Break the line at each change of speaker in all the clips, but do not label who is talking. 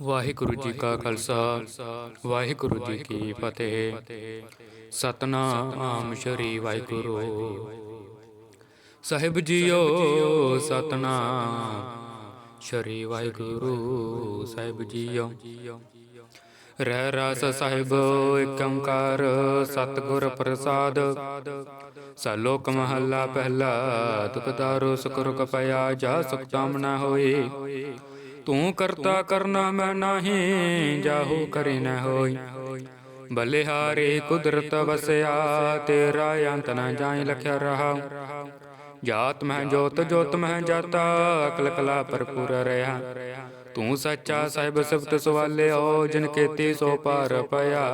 ਵਾਹਿਗੁਰੂ ਜੀ ਕਾ ਖਾਲਸਾ, ਵਾਹਿਗੁਰੂ ਜੀ ਕੀ ਫਤਿਹ। ਸਤਨਾਮ ਸ਼੍ਰੀ ਵਾਹਿਗੁਰੂ। ਸਾਹਿਬ ਜੀਓ, ਸਤਨਾਮ ਸ਼੍ਰੀ ਵਾਹਿਗੁਰੂ। ਸਾਹਿਬ ਜੀਓ। ਰਹਿ ਰਸ ਸਾਹਿਬ ਏਕ ਓੰਕਾਰ, ਸਤਿਗੁਰ ਪ੍ਰਸਾਦ। ਸਲੋਕ ਮਹੱਲਾ ਪਹਿਲਾ ਦੁਖ ਦਾਰੂ ਸੁਖ ਰੁਕ ਕਪਿਆ ਜਾ ਸੁਖ ਕਾਮਨਾ ਹੋਈ ਤੂੰ ਕਰਤਾ ਕਰਨਾ ਮੈਂ ਨਹੀਂ, ਜਾਹੂ ਕਰੀ ਨ ਹੋਈ। ਬਲਿਹਾਰੀ ਕੁਦਰਤ ਵਸਿਆ, ਤੇਰਾ ਅੰਤ ਨ ਜਾਈ ਲਖਿਆ ਰਹਾ। ਜਾਤ ਮਹਿ ਜੋਤ ਜੋਤ ਮਹਿ ਜਾਤਾ ਅਕਲ ਕਲਾ ਭਰਪੂਰ ਰਹਾ। ਤੂੰ ਸੱਚਾ ਸਾਹਿਬ ਸਿਫਤ ਸਵਾਲਿਓ, ਜਿਨ ਕੀਤੀ ਸੋ ਪਾਰ ਪਿਆ।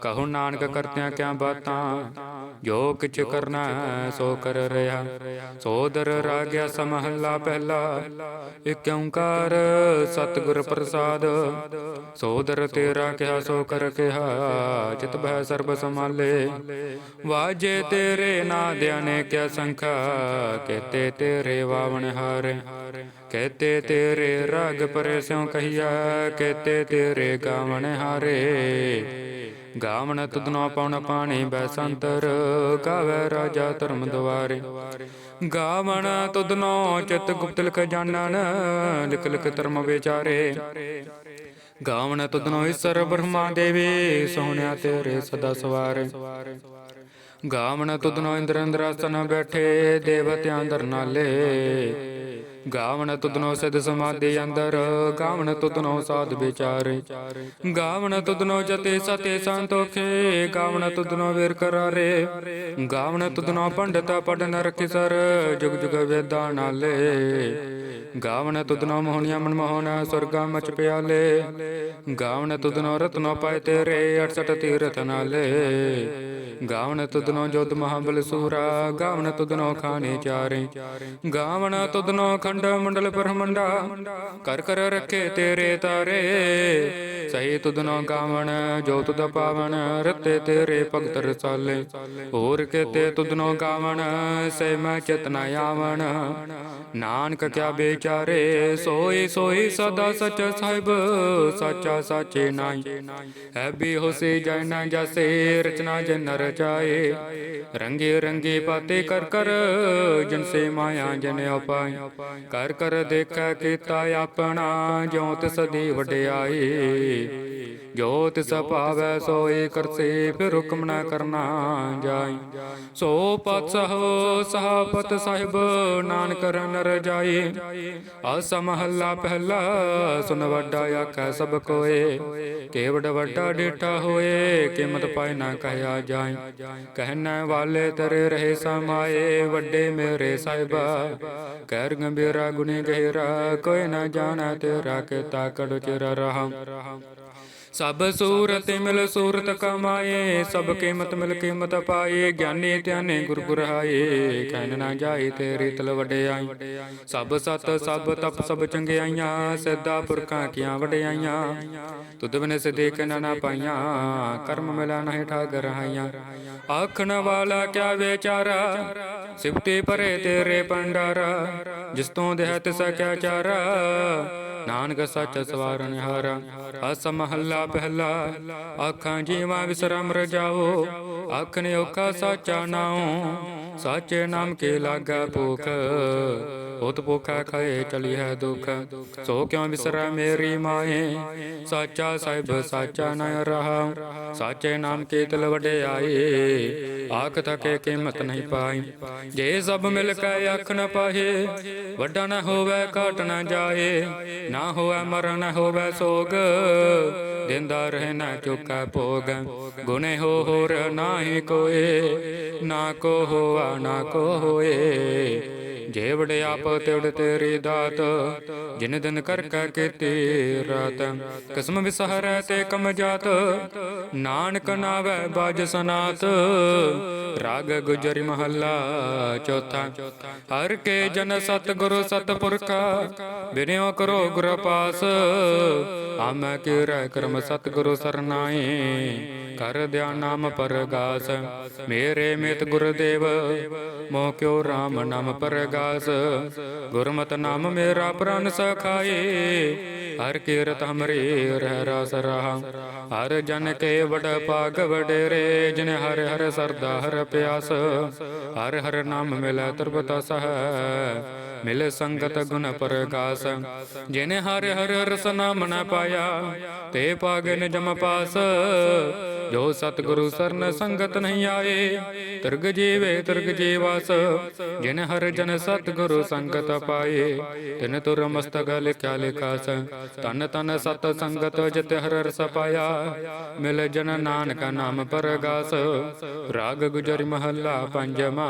ਕਹੋ ਨਾਨਕ ਕਰਤਿਆਂ ਕਿਆ ਬਾਤਾਂ ਜੋ ਕਿਛ ਕਰਨਾ ਸੋ ਕਰ ਰਿਹਾ। ਸੋਦਰ ਰਾਗਿਆ ਸਮਹੱਲਾ ਪਹਿਲਾ। ਇਕ ਓੰਕਾਰ ਸਤਿਗੁਰ ਪ੍ਰਸਾਦ। ਸੋਦਰ ਤੇਰਾ ਕਿਹਾ ਸੋ ਕਰ ਕਿਹਾ ਚਿਤ ਬਹਿ ਸਰਬ ਸਮਾਲੇ ਵਾਜੇ ਤੇਰੇ ਨੇ ਕਿਆ ਸੰਖਾ ਕਹਤੇ ਤੇਰੇ ਵਾਵਣ ਹਾਰੇ। ਕਹਤੇ ਤੇਰੇ ਰਾਗ ਪਰੇ ਸਿਉ ਕਹੀਆ ਕਹਤੇ ਤੇਰੇ ਗਾਵਣ ਹਾਰੇ। ਗਾਵਣ ਤੁਧਨੋ ਪਉਣ ਪਾਣੀ ਬੈਸੰਤਰ ਗਾਵੇ ਰਾਜਾ ਧਰਮ ਦੁਆਰੇ। ਗਾਵਣ ਤੁਧਨੋ ਚਿਤ ਗੁਪਤ ਲਿਖ ਜਾਣਨ, ਲਿਖ ਲਿਖ ਧਰਮ ਵਿਚਾਰੇ। ਗਾਵਣ ਤੁਧਨੋ ਈਸ਼ਰ ਬ੍ਰਹਮਾ ਦੇਵੀ, ਸੋਹਣਿਆ ਤੇਰੇ ਸਦਾ ਸਵਾਰ। ਗਾਵਣ ਤੁਧਨੋ ਇੰਦਰ ਇੰਦਰਾਸਨ ਬੈਠੇ, ਦੇਵਤਿਆਂ ਅੰਦਰ ਨਾਲੇ ਗਾਵਣ ਤੁਧਨੋ ਸਦ ਸਮਾਧੀ ਅੰਦਰ ਗਾਵਣ ਤੁਧਨੋ ਸਾਧ ਵਿਚਾਰੇ ਗਾਵਣ ਤੁਧਨੋ ਜਤੇ ਸਤੇ ਸੰਤੋਖੇ ਗਾਵਣ ਤੁਧਨੋ ਵੀਰ ਕਰਾਰੇ ਗਾਵਣ ਤੁਧਨੋ ਪੰਡਤ ਪੜਨ ਰਖਿ ਸਰ ਜੁਗ ਜੁਗ ਵੇਦਾਂ ਨਾਲੇ ਗਾਵਣ ਤੁਧਨੋ ਮੋਹਣੀਆਂ ਮਨ ਮੋਹਨ ਸੁਰਗਾ ਮਚ ਪਿਆਲੇ ਗਾਵਣ ਤੁਧਨੋ ਰਤਨੋ ਪਾਏ ਤੇਰੇ 68 ਤੀਰਥ ਨਾਲੇ ਗਾਵਣ ਤੁਧਨੋ ਜੋਧ ਮਹਾਬਲ ਸੂਰਾ ਗਾਵਣ ਤੁਧਨੋ ਖਾਣੇ ਚਾਰੇ ਗਾਵਣ ਤੁਧਨੋ ਖੰਡ ਮੰਡਲ ਬ੍ਰਹਮੰਡਾ, ਕਰ ਕਰ ਰੱਖੇ ਤੇਰੇ ਤਾਰੇ। ਸਹੀ ਤੁਧਨੋ ਗਾਵਣ, ਜੋ ਤੁਧ ਪਾਵਣ, ਰਤੇ ਤੇਰੇ ਭਗਤ ਰਸਾਲੇ। ਹੋਰ ਕਿਤੇ ਤੁਧਨੋ ਗਾਵਣ, ਸੇ ਮੈਂ ਚਤਨਾ ਆਵਣ। ਨਾਨਕ ਕਿਆ ਵਿਚਾਰੇ, ਸੋਈ ਸੋਈ ਸਦਾ ਸਚ ਸਾਹਿਬ, ਸਾਚਾ ਸਾਚੇ ਨਾਈ ਹੈ ਹੋਸੀ ਹੋਸੇ ਜੈ ਜਸੇ, ਰਚਨਾ ਜਨ ਰਚਾਏ। ਰੰਗੇ ਰੰਗੇ ਪਾਤੇ ਕਰ ਕਰ, ਜਨ ਸੇ ਮਾਇਆ ਜਨ ਉਪਾਏ ਕਰ ਕਰ ਦੇਖੈ ਕੀਤਾ ਆਪਣਾ ਜਿਉ ਤਿਸ ਦੀ ਵਡਿਆਈ। ਜੋ ਤਿਸ ਭਾਵੈ ਸੋਈ ਕਰਸੇ ਫਿਰ ਹੁਕਮ ਨਾ ਕਰਨਾ ਜਾਈ। ਸੋ ਪਤ ਸਹਾਪਤ ਸਾਹਿਬ, ਨਾਨਕ ਰਨ ਰਜਾਈ ਆਸ ਮਹੱਲਾ ਪਹਿਲਾ, ਸੁਨ ਵੱਡਾ ਆਖੈ ਸਭ ਕੋਏ। ਕੇਵੜ ਵੱਡਾ ਡੇਟਾ ਹੋਏ, ਕਿਮਤ ਪਾਇ ਨਾ ਕਹਿਆ ਜਾਏ ਕਹਿਣਾ ਵਾਲੇ ਤਰੇ ਰਹੇ ਸਮਾਏ, ਵੱਡੇ ਮੇਰੇ ਸਾਹਿਬਾ। ਕਹਿਰ ਗੰਭੀਰਾ ਤੇਰਾ ਗੁਨੇ ਗਹਿਰਾ ਕੋਈ ਨਾ ਜਾਣਾ ਤੇਰਾ ਕੇ ਤਾਕੜ ਚਿਰ ਰਹਾ ਸਭ ਸੂਰਤ ਮਿਲ ਸੂਰਤ ਕਮਾਏ, ਸਭ ਕੀਮਤ ਮਿਲ ਕੀਮਤ ਪਾਏ, ਗਿਆਨੀ ਧਿਆਨੇ ਗੁਰ ਗੁਰਹਾਏ ਕਹਿਨ ਨਾ ਜਾਏ ਤੇਰੀ ਤਲ ਵਡਿਆਈ। ਸਭ ਸਤ, ਸਭ ਤਪ, ਸਭ ਚੰਗਿਆਈਆਂ, ਸਿੱਧਾ ਪੁਰਖਾਂ ਕੀਆਂ ਵਡਿਆਈਆਂ। ਤੁਧ ਬਿਨ ਸਿਦੇ ਕਨ ਨਾ ਪਾਈਆਂ, ਕਰਮ ਮਿਲਾ ਨਹੀਂ ਠਾਗ ਰਹਾਈਆਂ ਆਖਣ ਵਾਲਾ ਕਿਆ ਵਿਚਾਰਾ, ਸਿਫਤੇ ਪਰੇ ਤੇਰੇ ਪੰਡਾਰਾ ਜਿਸ ਤੋਂ ਦੇਹ ਤਿਸ ਕਿਆ ਚਾਰਾ, ਨਾਨਕ ਸੱਚ ਸਵਾਰਨ ਹਾਰਾ ਅਸ ਮਹੱਲਾ ਪਹਿਲਾ ਆਖਾਂ ਜੀਵਾ ਵਿਸਰਮ ਰਜਾਓ ਆਖਣ ਓਕਾ ਸਾਚਾ ਨਾਉ। ਸਾਚੇ ਨਾਮ ਕੇ ਲਾਗਾ ਭੁਖ? ਉਤ ਭੁਖਾ ਖਾਏ ਚਲੀ ਹੈ ਦੁਖ। ਸੋ ਕਿਉ ਵਿਸਰੈ ਮੇਰੀ ਮਾਏ? ਸਾਚਾ ਸਾਹਿਬ, ਸਾਚਾ ਨ ਰਹਾ। ਸਾਚੇ ਨਾਮ ਕੇ ਤਿਲ ਵਡਿਆਏ ਆਖ ਥਕੇ ਕੀਮਤ ਨਹੀਂ ਪਾਈ। ਜੇ ਸਭ ਮਿਲ ਕੇ ਅੱਖ ਨ ਪਾਹੇ, ਵੱਡਾ ਨ ਹੋਵੇ, ਘਟ ਨ ਜਾਏ। ਨਾ ਹੋਵੇ ਮਰਨ ਹੋਵੇ ਸੋਗ। ਦਿੰਦਾ ਰਹੇ ਨਾ ਚੁਕਾ ਭੋਗ। ਗੁਨੇ ਹੋ ਹੋਰ ਨਾਹੀ ਕੋਏ, ਨਾ ਕੋ ਹੋਆ ਨਾ ਕੋ ਹੋਏ ਜੇ ਵੜੇ ਤਿਵੜ ਤੇਰੀ ਦਾਤ, ਜਿਨ ਦਿਨ ਕਰ ਕਾ ਕੀਤੀ ਰਾਤ। ਕਸਮ ਵਿਸਹਰੈ ਤੇ ਕਮ ਜਾਤ, ਨਾਨਕ ਨਾਵੇ ਬਾਜ ਸਨਾਤ। ਰਾਗ ਗੁਜਰੀ ਮਹੱਲਾ ਚੌਥਾ। ਹਰ ਕੇ ਜਨ ਸਤ ਗੁਰੂ ਸਤ ਪੁਰਖਾ ਬਿਨਿਓ ਕਰੋ ਗੁਰ ਪਾਸ। ਆਮੈ ਕੀ ਰਹਿ ਕਰਮ ਸਤ ਗੁਰੂ ਸਰਨਾਏ ਕਰ ਦਿਆ ਨਾਮ ਪਰਗਾਸ। ਮੇਰੇ ਮਿਤ ਗੁਰਦੇਵ, ਮੋਹ ਕਿਉ RAM ਨਾਮ ਪਰਗਾਸ। ਗੁਰਮਤ ਨਾਮ ਮੇਰਾ ਪ੍ਰਾਨ ਸਖਾਏ, ਹਰ ਕੀਰਤ ਹਮਰੇ ਰਹਿ ਰਸ ਰਹਾ। ਹਰ ਜਨ ਕੇ ਵਡ ਭਾਗ ਵਡੇਰੇ, ਜਿਨ ਹਰ ਹਰ ਸਰਦਾ ਹਰ ਪਿਆਸ। ਹਰ ਹਰ ਨਾਮ ਮਿਲੈ ਤ੍ਰਿਪਤ ਸਹ ਮਿਲ ਸੰਗਤ ਗੁਣ ਪ੍ਰਗਾਸ। ਜਿਨ ਹਰ ਹਰ ਰਸ ਨਾਮ ਨ ਪਾਇਆ, ਤੇ ਪਾਗਨ ਜਮ ਪਾਸ। ਜੋ ਸਤਿਗੁਰੂ ਸਰਨ ਸੰਗਤ ਨਹੀਂ ਆਏ, ਤਿਰਗ ਜੀਵੇ, ਤਿਰਗ ਜੀਵਾਸ ਜਿਨ ਹਰ ਜਨ ਸਤਿਗੁਰੂ ਸੰਗਤ ਪਾਏ, ਤਿਨ ਤੁਰ ਮਸਤਕ ਲਿਖਿਆ ਲਿਖਾਸ। ਤਨ ਤਨ ਸਤ ਸੰਗਤ ਜਿਤ ਹਰ ਰਸ ਪਾਇਆ। ਮਿਲ ਜਨ ਨਾਨਕ ਨਾਮ ਪਰਗਾਸ। ਰਾਗ ਗੁਜਰ ਮਹੱਲਾ ਪੰਜਵਾ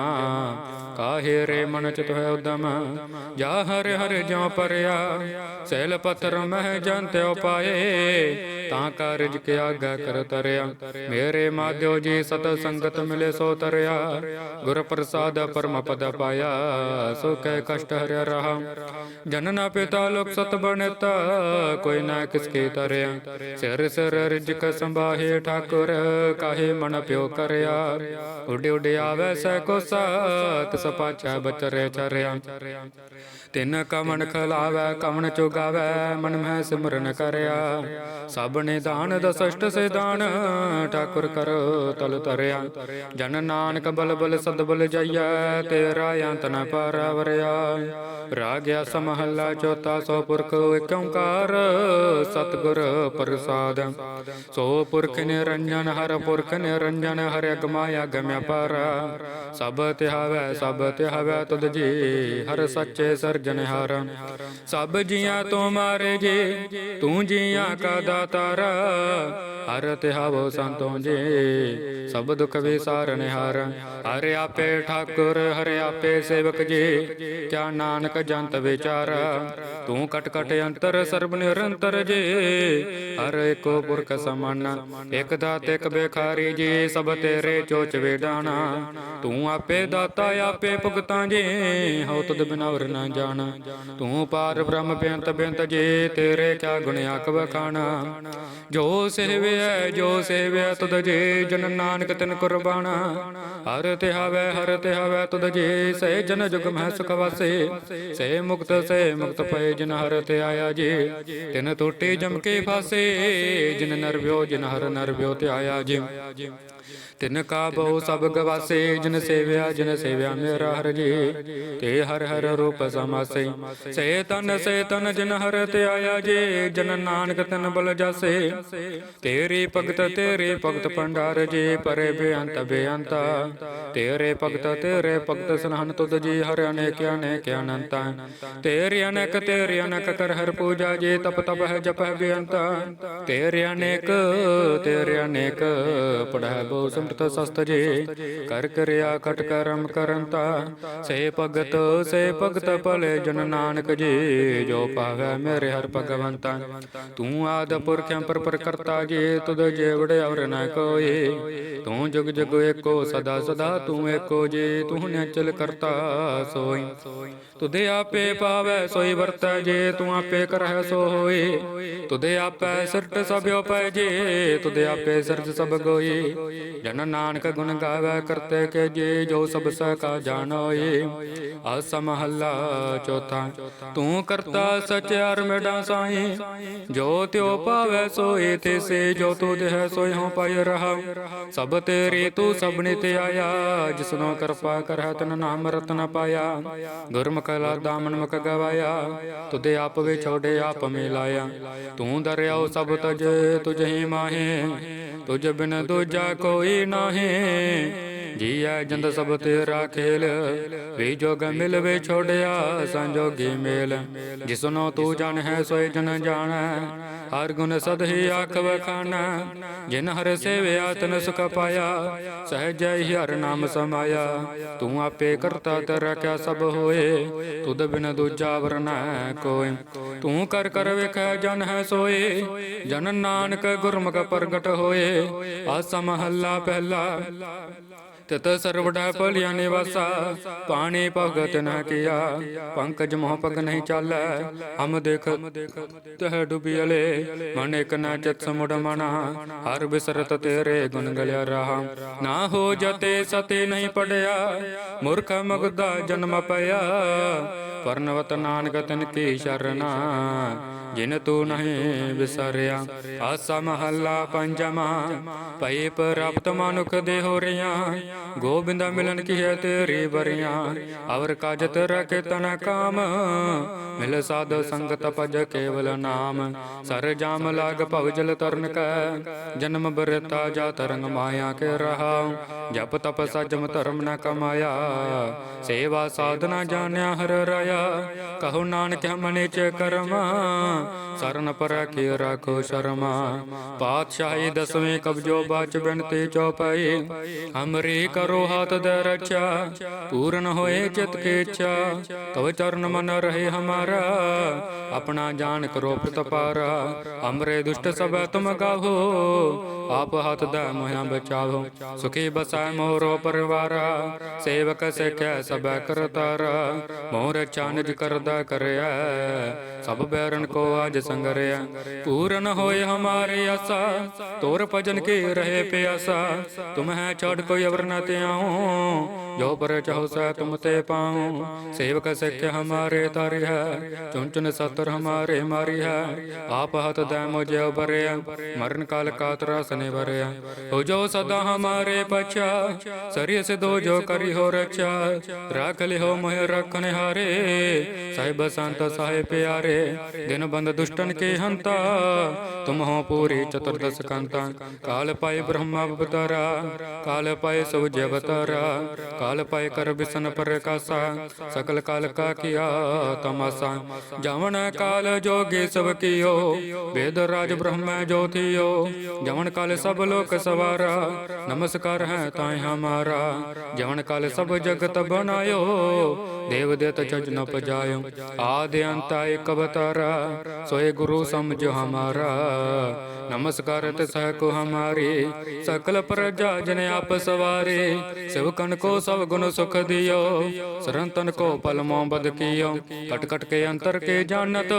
ਕਾਹੇ ਰੇ ਮਨ ਚਿਤ ਹੈ ਉਦਮ। ਜਾ ਹਰ ਹਰ ਜੋ ਪਰਿਆ। ਸੈਲ ਪੱਥਰ ਮਹਿ ਜੰਤਿ ਪਾਏ। ਤਾਂ ਕਾਰਜ ਕੇ ਆਗਾ ਕਰ ਤਰਿਆ। ਮੇਰੇ ਮਾਧਿਓ ਜੀ ਸਤ ਸੰਗਤ ਮਿਲੇ ਸੋ ਤਰਿਆ। ਗੁਰ ਪ੍ਰਸਾਦ ਪਰਮ ਪਦ ਪਾਇਆ ਸੋ ਕਹਿ ਕਸ਼ਟ ਹਰਿ ਰਹਾ। ਜਨ ਪਿਤਾ ਲੋਕ ਸਤ ਬਣਤਾ ਕੋਈ ਨਾ ਕਿਸ ਕੇ ਤਰਿਆ। ਸਿਰ ਸਿਰ ਰਿਜਕ ਸੰਭਾਹੇ ਠਾਕੁਰ, ਕਾਹੇ ਮਨ ਪਿਓ ਕਰਿਆ। ਉਡ ਉਡ ਆਵੈ ਸੈ ਕੋ ਸਾਤ ਸਪਾਚਾ ਬਚਰੇ ਚਰਿਆ। ਤਿਨ ਕਮਨ ਖਲਾਵੈ ਕਮਨ ਚੁਗਾਵੈ, ਮਨ ਮਹਿ ਸਿਮਰਨ ਕਰਿਆ। ਸਭ ਨੇ ਦਾਨ ਦਸਸ਼ਟ ਸੇ ਦਾਨ ਠਾਕੁਰ ਕਰ ਤਲ ਤਰਿਆ ਜਨ ਨਾਨਕ ਬਲ ਬਲ ਸਦ ਬਲ ਜਾਈਐ ਤੇਰਾ ਅੰਤ ਨ ਪਰਵਰਿਆ ਰਾਗਿਆ ਸਮਹੱਲਾ ਚੌਥਾ ਸੋ ਪੁਰਖ ਏਕ ਓੰਕਾਰ। ਸਤਿਗੁਰ ਪ੍ਰਸਾਦ। ਸੋ ਪੁਰਖ ਨਿਰੰਜਨ ਹਰ ਪੁਰਖ ਨਿਰੰਜਨ ਹਰਿ ਅਗਮਾਇਆ ਗਮਿਆ ਪਰ ਸਭ ਤਿਹਾਵੈ ਸਭ ਤਿਹਾਵੈ ਤੁਧ ਜੀ ਹਰ ਸੱਚੇ ਸਰਜਨਹਾਰ। ਸਭ ਜੀਆਂ ਤੋਂ ਮਾਰੇ ਜੀ ਤੂੰ ਜੀਆਂ ਕਾ ਦਾਤਾਰ ਹਰ ਤਿਹਾਵੋ ਸੰਤੋ ਜੀ। ਸਭ ਦੁਖ ਵਿਸਾਰਨਹਾਰ ਹਰਿ ਆਪੇ ਠਾਕੁਰ, ਹਰਿ ਆਪੇ ਸੇਵਕ ਜੀ। ਕਿਆ ਨਾਨਕ ਜੰਤ ਵਿਚਾਰ, ਤੂੰ ਕਟ ਕਟ ਅੰਤਰ, ਸਰਬ ਨਿਰੰਤਰ ਜੀ। ਹਰ ਏਕੋ ਪੁਰਖ ਸਮਾਨ, ਇਕ ਦਾਤ, ਇਕ ਬੇਖਾਰੀ ਜੀ। ਸਭ ਤੇਰੇ ਚੋਚ ਵੇਡਾਣਾ ਤੂੰ ਆਪੇ ਦਾਤਾ, ਆਪੇ ਭੁਗਤਾਂ ਜੀ। ਹਉ ਤੁਧ ਬਿਨਾ ਵਰ ਨਾ ਜਾਣ, ਤੂੰ ਪਾਰ ਬ੍ਰਹਮ ਬੇਅੰਤ ਬੇਅੰਤ ਜੀ। ਤੇਰੇ ਕਿਆ ਗੁਣ ਆਖ ਵਖਾਣਾ ਜੋ ਸੇਵਿਆ ਜੋ ਸੇਵਿਆ ਤੁਧ ਜੇ ਜਨ ਨਾਨਕ ਤਿਨ ਕੁਰਬਾਨਾ। ਹਰ ਤਿਹਾਵੈ ਹਰ ਤਿਹਾਵੈ ਤੁਧ ਜੀ ਸੇ ਜਨ ਜੁਗ ਮਹਿ ਸੁਖ ਵਾਸੇ। ਸੇ ਮੁਕਤ ਸੇ ਮੁਕਤ ਪਏ ਜਿਨ ਹਰ ਤੇ ਆਇਆ ਜੇ, ਤਿਨ ਟੋਟੇ ਜਮ ਕੇ ਫਾਸੇ। ਜਿਨ ਨਰਵਿਓ ਜਿਨ ਹਰ ਨਰਵਿਓ ਤੇ ਆਇਆ ਜੇ। ਤਿਨ ਕਾ ਬਹੁ ਸਭ ਗਵਾਸੇ ਜਿਨ ਸੇਵਿਆ ਜਿਨ ਸੇਵਿਆ ਮੇਰਾ ਹਰ ਜੀ। ਤੇ ਹਰ ਹਰ ਰੂਪ ਸਮਾਸੇ। ਸੇ ਤਨ ਸੇ ਤਨ ਜਿਨ ਹਰ ਤੇ ਆਇਆ ਜੀ, ਜਨ ਨਾਨਕ ਤਨ ਬਲ ਜਾਸੇ। ਤੇਰੀ ਭਗਤ, ਤੇਰੇ ਭਗਤ ਭੰਡਾਰ ਜੀ, ਪਰੇ ਬੇਅੰਤ ਬੇਅੰਤ। ਤੇਰੇ ਭਗਤ ਤੇਰੇ ਭਗਤ ਸਨਹਨ ਤੁਧ ਜੀ, ਹਰ ਅਨੇਕ ਅਨੇਕ ਅਨੰਤ। ਤੇਰੇ ਅਨੇਕ ਤੇਰੇ ਅਨੇਕ ਕਰ ਹਰ ਪੂਜਾ ਜੀ, ਤਪ ਤਪ ਹੈ ਜਪ ਹੈ ਬੇਅੰਤ। ਤੇਰੇ ਅਨੇਕ ਤੇਰੇ ਅਨੇਕ ਪੜੈ ਬੋ ਸੰਤ ਸਸਤ ਜੀ। ਕਰ ਕਰਿਆ ਕਟ ਕਰਮ ਕਰੰਤਾ। ਸੇ ਭਗਤ ਸੇ ਭਗਤ ਭਲੇ ਜਨ ਨਾਨਕ ਜੀ। ਜੋ ਪਾਵੈ ਮੇਰੇ ਹਰ ਭਗਵੰਤਾ। ਤੂੰ ਆਦ ਪੁਰਖਿਆਂ ਪਰ ਕਰਤਾ ਜੀ ਤੁਧ ਜੇਵੜੇ ਔਰ ਨ ਕੋਏ ਤੂੰ ਜੁਗ ਜੁਗ ਏਕੋ ਸਦਾ ਸਦਾ ਤੂੰ ਏਕੋ ਜੀ। ਤੂੰ ਨਿਚਲ ਕਰਤਾ ਸੋਈ। ਤੁਧੇ ਆਪੇ ਪਾਵੈ ਸੋਈ ਵਰਤੈ ਜੇ ਤੂੰ ਆਪੇ ਕਰਹਿ ਸੋ ਹੋਏ ਤੁਧੇ ਆਪੇ ਸਿਰਟ ਸਭ ਉਪੈ ਜੇ ਤੁਧੇ ਆਪੇ ਸਿਰਜ ਸਭ ਗੋਈ ਜਨ ਨਾਨਕ ਗੁਣ ਗਾਵੇ ਕਰਤੇ ਕੇ ਜੇ ਜੋ ਸਭ ਸਕਾ ਜਾਣੋਏ ਆਸ ਮਹੱਲਾ ਚੌਥਾ ਤੂੰ ਕਰਤਾ ਸਚਿਆਰ ਮੇਡਾ ਸਾਈ। ਜੋ ਤਿਉ ਪਾਵੈ ਸੋਏ ਤੇ ਸੇ ਜੋ ਤੂ ਦੇਹ ਸੋਇ ਹੋ ਪਾਇ ਰਹਾ ਸਭ ਤੇਰੀ ਤੂੰ ਸਭਨੇ ਤੇ ਆਇਆ ਜਿਸਨੋ ਕਿਰਪਾ ਕਰਹਿ ਤਨ ਨਾਮ ਰਤਨ ਪਾਇਆ। ਗੁਰਮੁਖ ਲਾ ਦਾਮਨ ਮੁਖ ਗਵਾਇਆ ਤੁਦੇ ਆਪ ਵੇ ਛੋੜੇ ਆਪ ਮਿਲਾਇਆ ਤੂੰ ਦਰਿਆਉ ਸਭ ਤਜ, ਤੁਝ ਹੀ ਮਾਹੇ, ਤੁਝ ਬਿਨ ਦੂਜਾ ਕੋਈ ਨਾਹੀ। ਜੀਐ ਜੰਦ ਸਭ ਤੇਰਾ ਖੇਲ, ਵੀ ਜੋਗ ਮਿਲ ਛੋੜਿਆ ਸੰਜੋਗੀ ਮੇਲ। ਜਿਸਨੋ ਤੂੰ ਜਾਣ ਹੈ ਸੋਇ ਜਨ ਜਾਣੈ। ਹਰ ਗੁਣ ਸਦ ਹੀ ਆਖ ਵਖਾਣਾ ਜਿਨ ਹਰ ਸੇਵਿਆ, ਤਨ ਸੁਖ ਪਾਇਆ। ਸਹਿਜੈ ਹੀ ਹਰ ਨਾਮ ਸਮਾਇਆ। ਤੂੰ ਆਪੇ ਕਰਤਾ ਤੇਰਾ ਕਿਆ ਸਭ ਹੋਏ। ਤੁਧ ਬਿਨ ਦੂਜਾ ਵਰਨਾ ਕੋਈ ਤੂੰ ਕਰ ਕਰ ਵੇਖੈ, ਜਨ ਹੈ ਸੋਏ। ਜਨ ਨਾਨਕ ਗੁਰਮੁਖ ਪ੍ਰਗਟ ਹੋਏ। ਆਸਾ ਮਹੱਲਾ ਪਹਿਲਾ। ਤਤ ਸਰਵਡਾ ਭਲਿਆ ਨਿਵਾਸਾ ਪਾਣੀ ਭਗਤ ਨ ਕੀਆ, ਪੰਕਜ ਮੋਹ ਪਗ ਨਹੀਂ ਚਾਲੈ, ਹਮ ਦੇਖ, ਤਹ ਡੁਬਿਲੇ ਮਨ ਇਕ ਨ ਚਿਤ ਸਮੁੜ ਮਨਾ, ਹਰ ਬਿਸਰਤ ਤੇਰੇ ਗੁਣ ਗਲਿਆ ਰਹਾ। ਨਾ ਹੋ ਜਤੇ ਸਤੇ ਨਹੀਂ ਪੜਿਆ, ਮੂਰਖ ਮਗਦਾ ਜਨਮ ਪਿਆ ਪਰਨਵਤ ਨਾਨਕ ਤਿਨ ਕੀ ਸ਼ਰਨਾ ਜਿਨ ਤੂੰ ਨਹੀਂ ਵਿਸਰਿਆ। ਆਸਾ ਮਹੱਲਾ ਪੰਜਵਾ ਪਈ ਪ੍ਰਾਪਤ ਮਨੁਖ ਦੇ ਰਿਆ ਗੋਬਿੰਦ ਮਿਲਨ ਕੀ ਹੈ ਤੇਰੀ ਬਰੀਆਂ ਅਵਰ ਕਾਜ ਤੇਰਾ ਤਨ ਕਾਮ। ਮਿਲ ਸਾਧ ਸੰਗਤ ਭਜ ਕੇਵਲ ਨਾਮ। ਸਰ ਜਾਮ ਲਾਗ ਭਵ ਜਲ ਤਰਨ ਕੈ। ਜਨਮ ਬਰਤਾ ਜਾ ਤਰੰਗ ਮਾਇਆ ਕੇ ਰਹਾ। ਜਪ ਤਪ ਸਜਮ ਧਰਮ ਨ ਕਮਾਇਆ। ਸੇਵਾ ਸਾਧਨਾ ਜਾਣਿਆ ਹਰ ਰਾਇਆ। ਕਹੋ ਨਾਨਕ ਮਨੇ ਚ ਕਰਮਾ। ਸਰਨ ਪਰ ਕੀ ਰਾਖੋ ਸ਼ਰਮਾ। ਪਾਤਸ਼ਾਹੀ ਦਸਵੇਂ ਕਬਜੋ ਬਾਚ ਬਿਨਤੀ ਚੌਪਈ ਹਮਰੀ ਕਰੋ ਹੱਥ ਦੇ ਰੱਛਾ ਪੂਰਨ ਹੋਏ ਚਿਤ ਕੇ ਇੱਛਾ ਤਵ ਚਰਨ ਮਨ ਰਹੇ ਹਮਾਰਾ ਆਪਣਾ ਜਾਣ ਕਰੋ ਪ੍ਰਤਪਾਰਾ ਹਮਰੇ ਦੁਸ਼ਟ ਸਭ ਤੁਮ ਗਾਹੋ ਆਪ ਹੱਥ ਦਾ ਮੋਹਿਆ ਬਚਾਵੋ ਸੁਖੀ ਬਸੈ ਮੋਰੋ ਪਰਿਵਾਰਾ ਸੇਵਕ ਸਿਖੈ ਸਭ ਕਰਤਾਰਾ ਮੋਰ ਚਾਨਜ ਕਰਦਾ ਕਰਿਆ ਸਭ ਬੈਰਨ ਕੋ ਆਜ ਸੰਗਰਿਆ ਪੂਰਨ ਹੋਏ ਹਮਾਰੇ ਆਸਾ ਤੋਰ ਭਜਨ ਕੇ ਰਹੇ ਪਿਆਸਾ ਤੁਮ ਹੈ ਛੋੜ ਕੋਈ ਅਵਰ ਨ ਤਿਆਉ ਜੋ ਪਰ ਚਾਹੋ ਸੈ ਤੁਮ ਤੇ ਪਾਉ। ਸੇਵਕ ਸਿੱਖ ਹਮਾਰੇ ਤਾਰਿ ਹੈ। ਚੁਨ ਚੁਨ ਸਤਰ ਹਮਾਰੇ ਮਾਰੀ ਹੈ। ਆਪ ਹੱਥ ਦੈ ਮੁਝੇ ਉਬਰਿਆ ਮਰਨ ਕਾਲ ਕਾਤਰਾ ਸਨੇ ਵਰਿਆ। ਹੋ ਜੋ ਸਦਾ ਹਮਾਰੇ ਪਛਾ। ਸਰੀਰ ਸੇ ਦੋ ਜੋ ਕਰੀ ਹੋ ਰਚਾ ਰੱਖ ਲਿਓ ਮੋਹਿ ਰਖਨ ਹਾਰੇ ਸਾਹਿਬ ਸੰਤ ਸਾਹਿਬ ਪਿਆਰੇ। ਦਿਨ ਬੰਦ ਦੁਸ਼ਟਨ ਕੇ ਹੰਤਾ। ਤੁਮ ਹੋ ਪੂਰੀ ਚਤੁਰਦਸ ਕੰਤਾ। ਕਾਲ ਪਾਏ ਬ੍ਰਹਮਾ ਅਵਤਾਰਾ। ਕਾਲ ਪਾਏ ਸੁਜ ਅਵਤਾਰਾ ਕਾਲ ਪਾਏ ਕਰ ਬਿਸਨ ਪ੍ਰਕਾਸ਼ਾ ਸਕਲ ਕਾਲ ਕਾ ਕੀਆ ਤਮਾਸਾ ਜਵਨ ਕਾਲ ਜੋਗੀ ਸਭ ਕੀਓ ਵੇਦ ਰਾਜ ਬ੍ਰਹਮਾ ਜੋਤੀਓ ਜਵਨ ਕਾਲ ਸਭ ਲੋਕ ਸਵਾਰਾ ਨਮਸਕਾਰ ਹੈ ਤਾਇ ਹਮਾਰਾ ਜਵਨ ਕਾਲ ਸਭ ਜਗਤ ਬਣਾਇਓ ਦੇਵ ਦੇਤ ਜਜ ਨ ਪਜਾਇਓ ਆਦਿ ਅੰਤ ਏਕ ਅਵਤਾਰਾ ਸੋਏ ਗੁਰੂ ਸਮਝ ਹਮਾਰਾ ਨਮਸਕਾਰ ਤੇ ਸਹਿ ਕੋ ਹਮਾਰੀ ਸਕਲ ਪ੍ਰਜਾ ਜਨ ਆਪ ਸਵਾਰੇ ਸਿਵਕਨ ਕੋ ਸਭ ਗੁਣ ਸੁਖ ਦਿਓ ਸਰੰਤਨ ਕੋ ਪਲ ਮੋ ਬਦ ਕੀਓ ਕਟ ਕਟ ਕੇ ਅੰਤਰ ਕੇ ਜਾਣਤ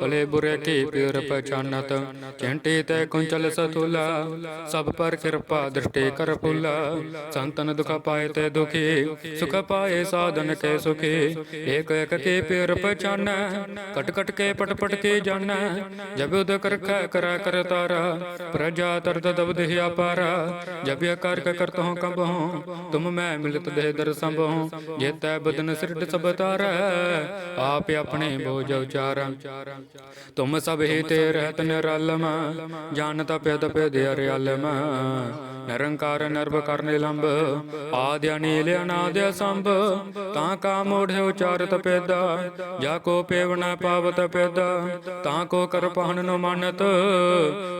ਭਲੇ ਬੁਰੇ ਕੀ ਪਿਰ ਪਛਾਨਤ ਚਿੰਤੇ ਤੈ ਕੁੰਚਲ ਸਤੁਲਾ ਸਭ ਪਰ ਕਿਰਪਾ ਦ੍ਰਿਸ਼ਟੀ ਕਰ ਪੁਲਾ ਸੰਤਨ ਦੁਖ ਪਾਏ ਤੇ ਦੁਖੀ ਸੁਖ ਪਾਏ ਸਾਧਨ ਕੇ ਸੁਖੀ ਏਕ ਏਕ ਕੇ ਪਿਰ ਪਛਾਨੈ ਕਟ ਕਟ ਕੇ ਪਟ ਪਟ ਕੇ ਜਾਣੈ ਜਬ ਉਦ ਕਰਖੈ ਕਰੈ ਕਰ ਤਾਰਾ ਪ੍ਰਜਾ ਤਰਤ ਦਬ ਦੇਹ ਅਪਾਰਾ ਜਬ ਕਰ ਕ ਤੁਮ ਮੈਂ ਮਿਲਤ ਦੇਹ ਦਰ ਸੰਭ। ਜੇਤੈ ਬਦਨ ਸਿਰਡ ਸਭ ਤਾਰੈ, ਆਪ ਆਪਣੇ ਬੋਝ ਉਚਾਰਾ। ਤੁਮ ਸਭ ਹੀ ਤੇ ਰਹਿਤ ਨਿਰਲਮ ਜਾਣਤ ਪਿਦ ਪਿਦ ਅਰਿਆਲਮ। ਨਿਰੰਕਾਰ ਨਰਭ ਕਰਨੇ ਲੰਬ ਆਦਿ ਨੀਲ ਅਨਾਦਿ ਸੰਭ ਤਾਂ ਕਾ ਮੋਢੇ ਉਚਾਰਤ ਪੈਦਾ ਜਾ ਕੋ ਪੇਵਨਾ ਪਾਵਤ ਪੈਦਾ ਤਾਂ ਕੋ ਕਰ ਪਾਹਨ ਨੂੰ ਮਾਨਤ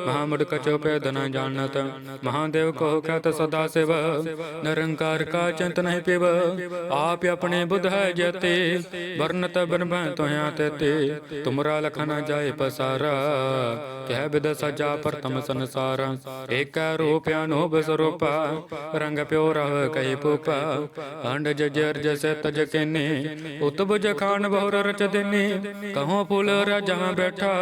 ਮਹਾਮੁੜ ਕਚੋ ਪੈਦ ਨ ਜਾਣਤ। ਮਹਾਦੇਵ ਕੋ ਕਹਤ ਸਦਾ ਸਿਵ। ਨਿਰੰਕਾਰ ਕਾ ਚਿੰਤ ਨਹੀਂ ਪਿਵ। ਆਪ ਆਪਣੇ ਬੁੱਧ ਹੈ ਜਤੇ। ਵਰਨਤ ਬਨ ਤੋਇਆ ਤੇ ਤੁਮਰਾ ਲਖ ਜਾਏ ਪਸਾਰਾ। ਕਹਿ ਬਿਦ ਸਜਾ ਪ੍ਰਤਮ ਸੰਸਾਰ। ਏਕੈ ਰੂਪ ਅਨੋਭ ਸਰੂਪਾ। ਰੰਗ ਪਿਓ ਰਹ ਕਹੀ ਪੂਪਾ ਅੰਡ ਜਜਰ ਜਸੇ ਤਜ ਕੇਨੇ। ਉਤਬ ਜਖਾਨ ਬਹੁਰ ਰਚ ਦੇਨੇ। ਕਹੋਂ ਫੁੱਲ ਰਾਜਾ ਬੈਠਾ।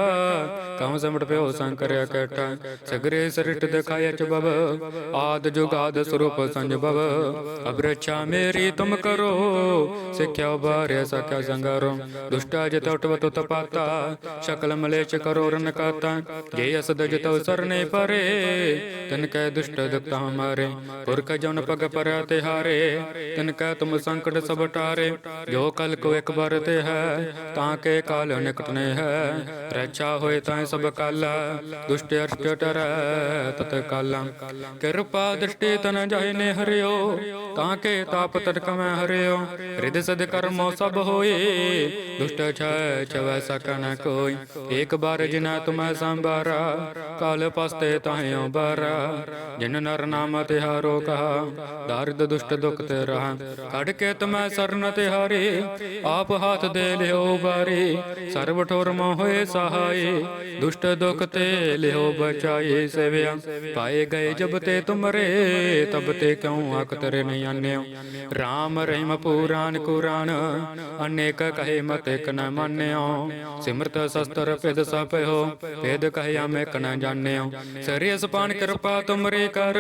ਕਹੋ ਸਮਟ ਪਿਓ ਸੰਕਰਿਆ ਕੈਟਾ ਸਗਰੇ ਸਰਿਟ ਦਿਖਾਇ ਚ ਬਬ ਆਦ ਜੁਗਾਦ ਸਰੂਪ ਸੰਜਭਵ ਅਬਰਛਾ ਮੇਰੀ ਤੁਮ ਕਰੋ, ਸਿੱਖਿਆ ਬਾਰੇ ਸਕਿਆ ਸੰਗਰੋ। ਦੁਸ਼ਟਾ ਜਤ ਉਟਵਤ ਤਪਾਤਾ, ਸ਼ਕਲ ਮਲੇਚ ਕਰੋ ਰਨ ਕਾਤਾ। ਜੇ ਅਸਦ ਜਤੋ ਸਰਨੇ ਪਰੇ ਤਨ ਕੈ ਦੁਸ਼ਟ ਦੁਖਤਾ ਹਮਾਰੇ। ਪੁਰਖ ਜਨ ਪਗ ਪਰ ਤਿਹਾਰੇ ਤਨ ਕੈ ਤੁਮ ਸੰਕਟ ਸਭ ਟਾਰੇ। ਜੋ ਕਲ ਕੋ ਇੱਕ ਵਾਰ ਤੇ ਹੈ, ਤਾਂ ਕੇ ਕਾਲ ਨਿਕਟ ਨੇ ਹੈ। ਰਚਾ ਹੋਏ ਤਾਂ ਸਭ ਕਾਲਾ, ਦੁਸ਼ਟ ਅਰਸ਼ਟ ਟਰੈ, ਤਤ ਕਾਲਾ। ਕਿਰਪਾ ਦ੍ਰਿਸ਼ਟੀ ਤਨ ਜਾਏ ਨੇ ਹਰਿਓ, ਤਾਂ ਕੇ ਤਾਪ ਤੜਕ ਮੈਂ ਹਰਿਓ। ਰਿਦ ਸਦ ਕਰਮੋ ਸਭ ਹੋਏ ਦੁਸ਼ਟ ਛੈ ਚਵੈ ਸਕਨ ਕੋਈ। ਇੱਕ ਬਾਰ ਜਿਨਾ ਤੁਮੈ ਸੰਭਾਰਾ, ਕਾਲ ਪਸਤੇ ਤਾਹਿਓ ਬਾਰਾ। ਜਿਨ ਨਰ ਨਾਮ ਤਿਹਾਰੋ ਕਹਾ, ਦਰਦ ਦੁਸ਼ਟ ਦੁਖ ਤੇ ਰਹਾ। ਕੱਢ ਕੇ ਤੁਮੈ ਸਰਨ ਤਿਹਾਰੇ, ਆਪ ਹੱਥ ਦੇ ਲਿਓ ਬਾਰੇ ਸਰਬ ਠੋਰ ਮੋ ਹੋਏ ਸਹਾਏ ਦੁਸ਼ਟ ਦੁਖ ਤੇ ਲਿਓ ਬਚਾਏ ਸੇਵਿਆ। ਪਾਏ ਗਏ ਜਬ ਤੇ ਤੁਮਰੇ, ਤਬ ਤੇ ਕਿਉ ਆਕ ਤਰੇ ਨਹੀਂ ਆਨਿਓ? RAM ਰਹਿਮ ਪੁਰਾਨ ਕੁਰਾਨ, ਅਨੇਕ ਕਹੇ ਮਤ ਇਕ ਨ ਮੰਨਿਓ। ਸਿਮਰਤ ਸ਼ਸਤਰ ਪਿਦ ਸਪਿਓ ਭੇਦ ਕਹਿਆ ਮੈਂ ਕ ਨ ਜਾਣਿਓ। ਸਰੀਸ ਸਪਾਨ ਕਿਰਪਾ ਤੁਮਰੇ ਕਰ,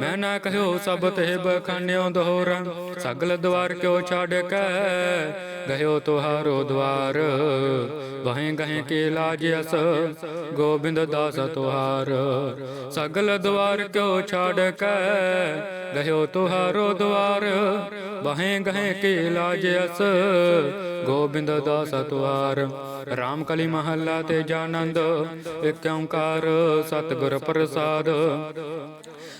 ਮੈਂ ਨਾ ਕਹਿਓ ਸਭ ਤੇ ਬਖਾਨਿਓ ਦੋਹਰਾ। ਸਗਲ ਦਵਾਰ ਕਿਉ ਛੱਡ ਕੇ ਗਹਿਓ ਤੁਹਾਰੋ ਦਵਾਰ। ਵਹੇ ਗਹੇ ਕੇ ਲਾਜ ਗੋਬਿੰਦ ਦਾਸ ਤੁਹਾਰ। ਸਗਲ ਦਵਾਰ ਕਿਉ ਛਾੜ ਕੈ? ਗਹਿਓ ਤੁਹਾਰੋ ਦਵਾਰ। ਵਹੇ ਗਹੇ ਕੇ ਲਾਜ ਗੋਬਿੰਦ ਦਾਸ ਤੁਹਾਰ। ਰਾਮ ਕਲੀ ਮਹੱਲਾ ਤੇ ਜਾਨੰਦ, ਇਕ ਓੰਕਾਰ ਸਤਿਗੁਰ ਪ੍ਰਸਾਦ।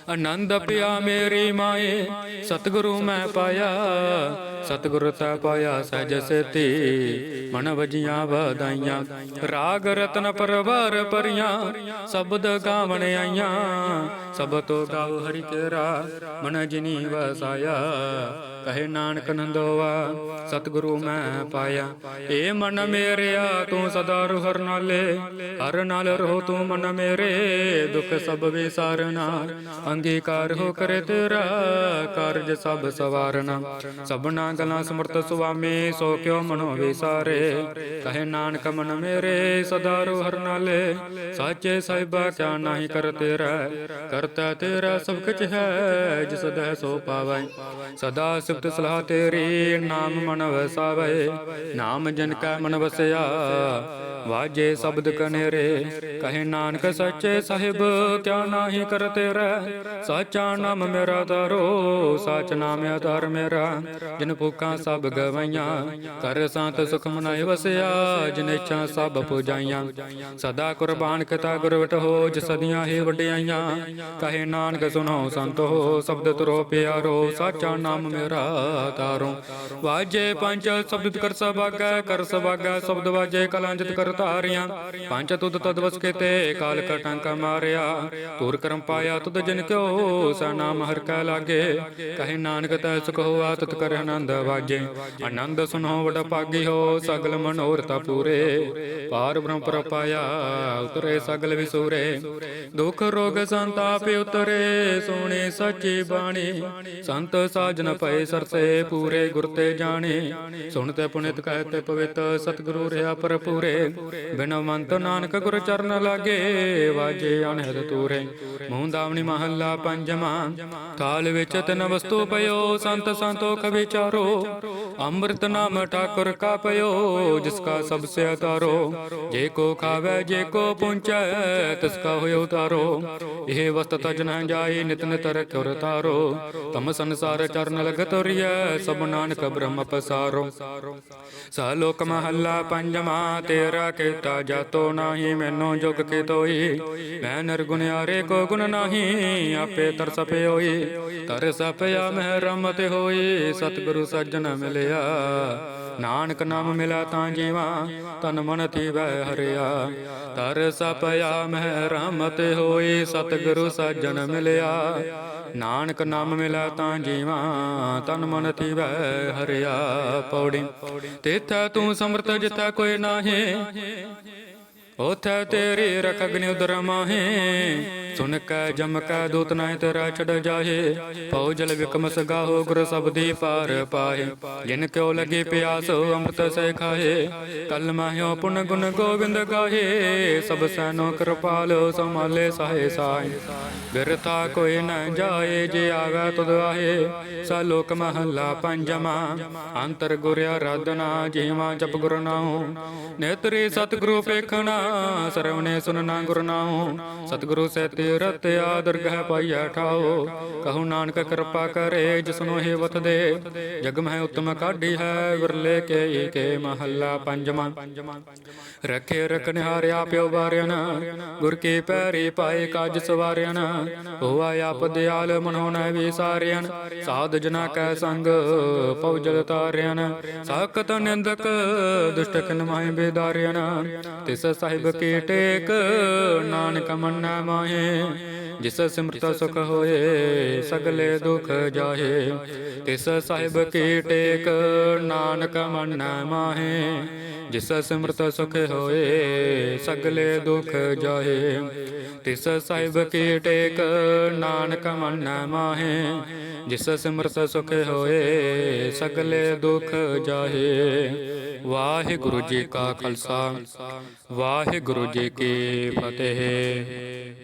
ਆਨੰਦ ਪਿਆ ਮੇਰੀ ਮਾਏ। ਸਤਿਗੁਰੂ ਮੈਂ ਪਾਇਆ, ਸਤਿਗੁਰ ਤਾ ਪਾਇਆ ਸਹਿਜ ਸੇਤੀ। ਮਨ ਵਜੀਆਂ ਵਧਾਈਆਂ, ਰਾਗ ਰਤਨ ਪਰਵਾਰ ਪਰੀਆਂ ਸ਼ਬਦ ਗਾਵਣ ਆਈਆਂ। ਸਭ ਤੋਂ ਗਾਉ ਹਰਿ ਤੇਰਾ, ਮਨ ਜਿਨੀ ਵਸਾਇਆ, ਕਹੇ ਨਾਨਕ ਨੰਦੋਆ, ਸਤਿਗੁਰੂ ਮੈਂ ਪਾਇਆ। ਏ ਮਨ ਮੇਰਿਆ, ਤੂੰ ਸਦਾ ਹਰ ਨਾਲੇ, ਹਰ ਨਾਲ ਰਹੋ ਤੂੰ ਮਨ ਮੇਰੇ, ਦੁੱਖ ਸਭ ਵਿਸਾਰਨਾ। ਅੰਗੀਕਾਰ ਹੋ ਕਰੇ ਤੇਰਾ, ਕਾਰਜ ਸਭ ਸਵਾਰਨਾ। ਸਭਨਾ ਗਲਾਂ ਸਮਰਥ ਸੁਆਮੀ, ਸੋ ਕਿਉ ਮਨੋ ਵਿਸਾਰੇ। ਕਹੇ ਨਾਨਕ ਮਨ ਮੇਰੇ, ਸਦਾ ਹਰ ਨਾਲੇ, ਸਾਚੇ ਸਾਹਿਬਾ ਕਿਆ ਨਾਹੀ ਕਰ ਤੇਰਾ। ਕਰਤਾ ਤੇਰਾ ਸਭ ਕੁਛ ਹੈ, ਜਿਸ ਦਹਿ ਸੋ ਪਾਵੈ। ਸਦਾ ਸਿਫਤ ਸਲਾਹ ਤੇਰੀ, ਨਾਮ ਮਨ ਵਸਾਵੇ ਨਾਮ ਜਨ ਕੈ ਮਨ ਵਸਿਆ, ਵਾਜੇ ਸ਼ਬਦ ਕਨੇਰੇ। ਕਹੇ ਨਾਨਕ ਸੱਚੇ ਸਾਹਿਬ, ਕਿਆ ਨਾਹੀ ਕਰ ਤੇਰਾ। ਸਾਚਾ ਨਾਮ ਮੇਰਾ ਤਾਰੋ ਸਾਚ ਨਾਮ ਆਧਾਰ ਮੇਰਾ। ਜਿਨ ਭੁੱਖਾਂ ਸਭ ਗਵਾਈਆਂ, ਕਰ ਸੰਤ ਸੁਖ ਮਨਾਇ ਵਸਿਆ। ਜਿਨ ਇੱਛਾ ਸਭ ਪੁਜਾਈਆਂ। ਸਦਾ ਕੁਰਬਾਨ ਕਤਾ ਗੁਰਵਟ ਹੋ ਜਿ ਸਦੀਆਂ ਹੀ ਵਡਿਆਈਆਂ। ਕਹੇ ਨਾਨਕ, ਸੁਨੋ ਸੰਤ ਹੋ ਸ਼ਬਦ ਤੁਰੋ ਪਿਆਰੋ, ਸਾਚਾ ਨਾਮ ਮੇਰਾ ਤਾਰੋ। ਵਾਜੇ ਪੰਜ, ਸ਼ਬਦ ਕਰ ਸਭਾਗੈ ਕਰ ਸਭਾਗੈ, ਸ਼ਬਦ ਵਾਜੇ ਕਲਾਂਜਿਤ ਕਰ ਧਾਰਿਆ। ਪੰਜ ਤੁਧ ਤਦ ਕੇਤੇ, ਕਾਲ ਕਟੰਕ ਮਾਰਿਆ। ਤੂਰ ਕਰਮ ਪਾਇਆ ਤੁਧ ਜਨ ਕਿਉ ਸਾ ਨਾਮ ਹਰ ਕੈ ਲਾਗੇ। ਕਹੇ ਨਾਨਕ, ਤੈ ਸੁਖ ਹੋਆ, ਤਤ ਕਰ ਆਨੰਦ ਵਾਜੇ। ਆਨੰਦ ਸੁਨੋ, ਵਡ ਭਾਗੀ ਹੋ, ਸਗਲ ਮਨੋਰਥ ਪੂਰੇ। ਪਾਰ ਬ੍ਰਹਮ ਪਰ ਪਾਇਆ, ਉਤਰੇ ਸਗਲ ਵਿਸੂਰੇ। ਦੁਖ ਰੋਗ ਸੰਤਾਪ ਉਤਰੇ, ਸੋਹਣੇ ਸੱਚੀ ਬਾਣੀ। ਸੰਤ ਸਾਜਨ ਪਏ ਸਰਸੇ, ਪੂਰੇ ਗੁਰ ਤੇ ਜਾਣੇ। ਸੁਣ ਤੇ ਪੁਨਿਤ ਕਹਿ ਤੇ ਪਵਿੱਤ ਸਤਿਗੁਰੂ ਰਿਆ ਪਰ ਬਿਨਵੰਤ ਨਾਨਕ ਗੁਰ ਚਰਨ ਲਾਗੇ, ਵਾਜੇ ਅਨਹਦ ਤੂਰੇ। ਮੂੰਹ ਦਾਵਣੀ ਮਹੱਲਾ ਪੰਜਵਾਂ। ਥਾਲ ਵਿੱਚ ਤਿੰਨ ਵਸਤੂ ਪਇਓ, ਸੰਤ ਸੰਤੋਖ ਵਿਚਾਰੋ। ਅੰਮ੍ਰਿਤ ਨਾਮ ਠਾਕੁਰ ਕਾ ਪਇਓ, ਜਿਸ ਕਾ ਸਭ ਸੇ ਅਤਾਰੋ। ਜੇ ਕੋ ਖਾਵੇ, ਜੇ ਕੋ ਪੁੰਚੈ, ਤਿਸ ਕਾ ਹੋਇ ਉਤਾਰੋ। ਇਹ ਵਸਤ ਤਜ ਨ ਜਾਏ, ਨਿਤ ਨਿਤ ਰਖਿ ਤਾਰੋ। ਤਮ ਸੰਸਾਰ ਚਰਨ ਲਗਤ ਰਿਐ ਸਭ ਨਾਨਕ ਬ੍ਰਹਮ ਪਸਾਰੋ। ਸਾ ਲੋਕ ਮਹੱਲਾ ਪੰਜਵਾਂ, ਤੇਰਾ ਕੀਤਾ ਜਾਤੋ ਨਾਹੀ, ਮੈਨੂੰ ਜੁਗ ਕੀ ਤੋਈ। ਮੈਂ ਨਿਰਗੁਣਿਆਰੇ ਕੋ ਗੁਣ ਨਾਹੀ, ਆਪੇ ਤਰਸ ਪਿਓਈ। ਤਰਸ ਪਿਆ ਮਹਿ ਰਮਤ ਹੋਈ, ਸਤਿਗੁਰੂ ਸੱਜਣ ਮਿਲਿਆ। ਨਾਨਕ ਨਾਮ ਮਿਲਾ ਤਾਂ ਜੀਵਾ, ਤਨ ਮਨ ਥੀ ਥੀਵੈ ਹਰਿਆ। ਤਰਸ ਪਿਆ ਮਹਿ ਰਮਤ ਹੋਈ, ਸਤਿਗੁਰੂ ਸੱਜਣ ਮਿਲਿਆ। ਨਾਨਕ ਨਾਮ ਮਿਲਾ ਤਾਂ ਜੀਵਾ, ਤਨ ਮਨ ਥੀਵੈ ਹਰਿਆ ਪੌੜੀ। ਤੇਥਾ ਤੂੰ ਸਮਰਥ ਜਿਤਾ ਕੋਈ ਨਾਹੀ ਉਥੈ ਤੇਰੀ ਰਖ ਅਗਨਿ ਉਦਰ ਮਾਹੇ। ਸੁਨ ਕੈ ਜਮ ਕੈ ਦੂਤ ਨਾਹਿ ਤੇਰਾ ਛੜ ਜਾਹੇ, ਪਉ ਜਲ ਵਿਕਮਸ ਗਾਹੋ ਗੁਰ ਸਬਦੀ ਪਾਰ ਪਾਹੇ। ਜਿਨ ਕਿਉ ਲਗੇ ਪਿਆਸ ਅੰਮ੍ਰਿਤ ਸਹਿ ਖਾਹੇ, ਕਲ ਮਾਹਿਓ ਪੁਨ ਗੁਣ ਗੋਬਿੰਦ ਗਾਹੇ। ਸਭ ਸੈਨੋ ਕਿਰਪਾਲ ਸਮਾਲੇ ਸਾਹੇ ਸਾਈ ਬਿਰਥਾ ਕੋਈ ਨ ਜਾਏ, ਜੇ ਆਵੇ ਤੁਧ ਆਹੇ। ਸਾ ਲੋਕ ਮਹੱਲਾ ਪੰਜਵਾਂ, ਅੰਤਰ ਗੁਰ ਆਰਾਧਨਾ, ਜੀਵਾ ਜਪ ਗੁਰ ਨਾਉ। ਨੇਤਰੀ ਸਤਿਗੁਰੂ ਪੇਖਣਾ ਸਰਵਨੇ ਸੁਨਣਾ ਗੁਰ ਨਾਉ। ਸਤਿਗੁਰੂ ਸਹਿਤੇ ਰਤਿਆ ਦਰਗਹਿ ਪਾਈਐ ਠਾਓ। ਕਹੂ ਨਾਨਕ ਕਿਰਪਾ ਕਰੇ ਜਿਸਨੂੰ ਇਹ ਵਤ ਦੇ। ਜਗ ਮਹਿ ਉਤਮ ਕਾਢੀ ਹੈ, ਵਿਰਲੇ ਕੇ ਕੇ ਮਹੱਲਾ ਪੰਜਵਾਂ। ਰਖੇ ਰਖਨਿਹਾਰਿਆ ਪਿਓ ਵਾਰਿਆਨ ਗੁਰ ਕੇ ਪੈਰੇ ਪਾਏ ਕਾਜ ਸਵਾਰਿਆਨ ਹੋਆ ਆਪ ਦਿਆਲ ਮਨੋ ਨ ਵਿਸਾਰਿਆਨ ਸਾਧ ਜਨਾ ਕੈ ਸੰਗ ਪਉਜਲ ਤਾਰਿਆਨ ਸਾਖਤ ਨਿੰਦਕ ਦੁਸ਼ਟ ਕਿਨ ਮਾਹਿ ਬੇਦਾਰਿਆਨ ਤਿਸ ਸਾਹਿਬ ਕੀ ਟੇਕ, ਨਾਨਕ ਮੰਨੈ ਮਾਹੇ। ਜਿਸ ਸਿਮਰਤ ਸੁਖ ਹੋਏ ਸਗਲੇ ਦੁਖ ਜਾਹੇ ਤਿਸ ਸਾਹਿਬ ਕੀ ਟੇਕ ਨਾਨਕ ਮੰਨੈ ਮਾਹੇ ਜਿਸ ਸਿਮਰਤ ਸੁਖ ਹੋਏ ਸਗਲੇ ਦੁਖ ਜਾਹੇ ਤਿਸ ਸਾਹਿਬ ਕੀ ਟੇਕ ਨਾਨਕ ਮੰਨੈ ਮਾਹੇ ਜਿਸ ਸਿਮਰਤ ਸੁਖ ਹੋਏ ਸਗਲੇ ਦੁਖ ਜਾਹੇ ਵਾਹਿਗੁਰੂ ਜੀ ਕਾ ਖਾਲਸਾ ਵਾਹਿਗੁਰੂ ਜੀ ਕੀ ਫਤਿਹ